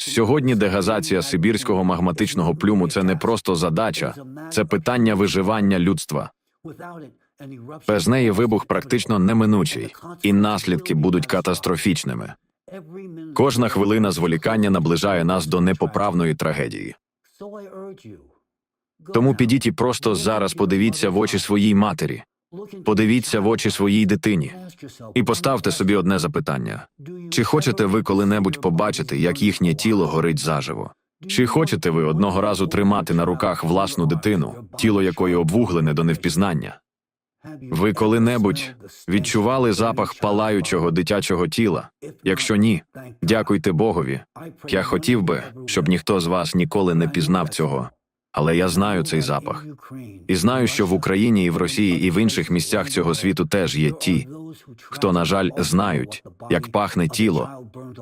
Сьогодні дегазація сибірського магматичного плюму це не просто задача, це питання виживання людства. Без неї вибух практично неминучий, і наслідки будуть катастрофічними. Кожна хвилина зволікання наближає нас до непоправної трагедії. Тому підіть і просто зараз подивіться в очі своїй матері, подивіться в очі своїй дитині і поставте собі одне запитання: чи хочете ви коли-небудь побачити, як їхнє тіло горить заживо? Чи хочете ви одного разу тримати на руках власну дитину, тіло якої обвуглене до невпізнання? Ви коли-небудь відчували запах палаючого дитячого тіла? Якщо ні, дякуйте Богові. Я хотів би, щоб ніхто з вас ніколи не пізнав цього, але я знаю цей запах. І знаю, що в Україні і в Росії, і в інших місцях цього світу теж є ті, хто, на жаль, знають, як пахне тіло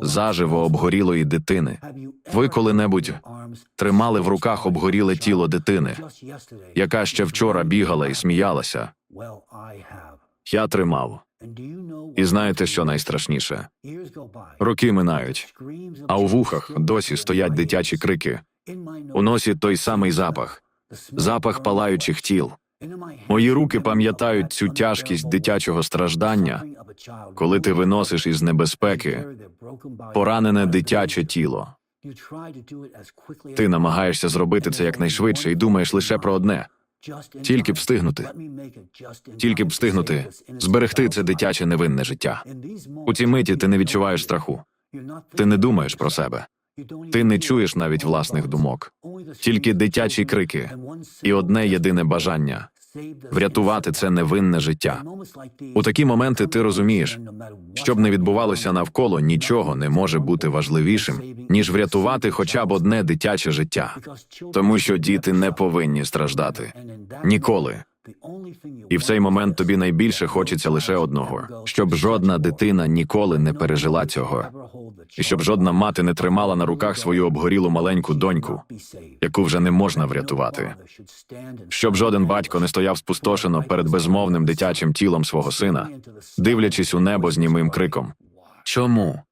заживо обгорілої дитини. Ви коли-небудь тримали в руках обгоріле тіло дитини, яка ще вчора бігала і сміялася. Я тримав. І знаєте, що найстрашніше? Роки минають, а у вухах досі стоять дитячі крики. У носі той самий запах, запах палаючих тіл. Мої руки пам'ятають цю тяжкість дитячого страждання, коли ти виносиш із небезпеки поранене дитяче тіло. Ти намагаєшся зробити це якнайшвидше і думаєш лише про одне тільки б встигнути, тільки б встигнути зберегти це дитяче невинне життя. У цій миті ти не відчуваєш страху, ти не думаєш про себе, ти не чуєш навіть власних думок, тільки дитячі крики і одне єдине бажання врятувати це невинне життя. У такі моменти ти розумієш, що б не відбувалося навколо, нічого не може бути важливішим, ніж врятувати хоча б одне дитяче життя, тому що діти не повинні страждати ніколи. І в цей момент тобі найбільше хочеться лише одного, щоб жодна дитина ніколи не пережила цього, і щоб жодна мати не тримала на руках свою обгорілу маленьку доньку, яку вже не можна врятувати, щоб жоден батько не стояв спустошено перед безмовним дитячим тілом свого сина, дивлячись у небо з німим криком. Чому?